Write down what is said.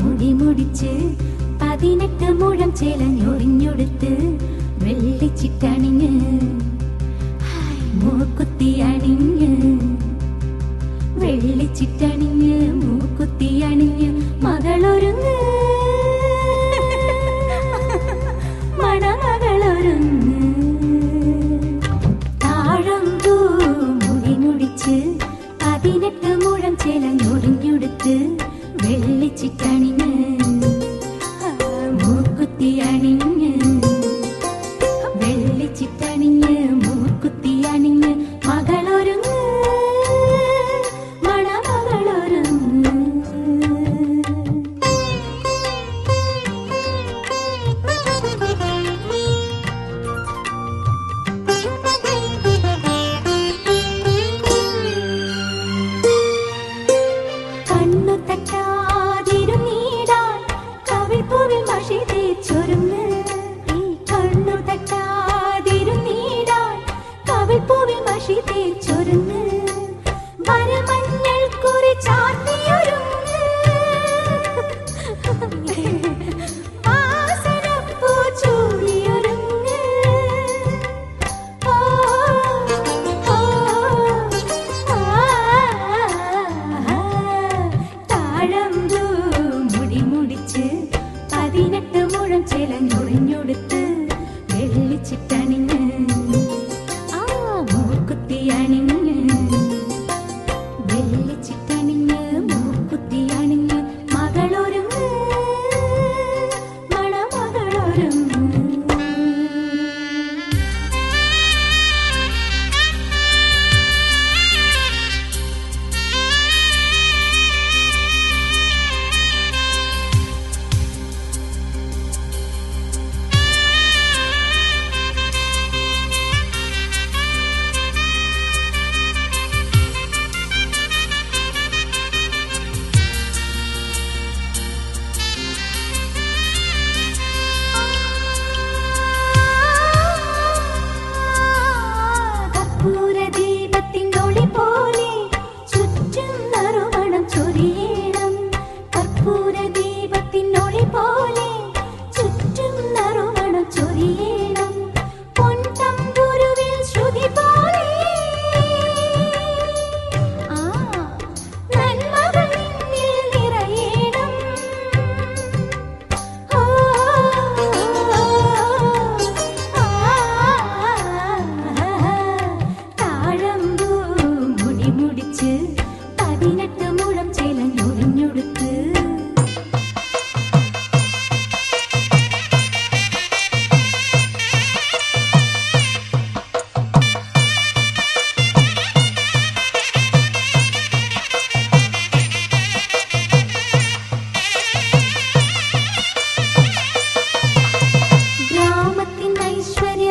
മുടി മുടിച്ച് പതിനെട്ട് മുഴം ചേലഞ്ഞൊറിഞ്ഞൊടുത്ത് വെള്ളിച്ചിട്ടണിഞ്ഞ് മുഴം ഗ്രാമത്തിൻ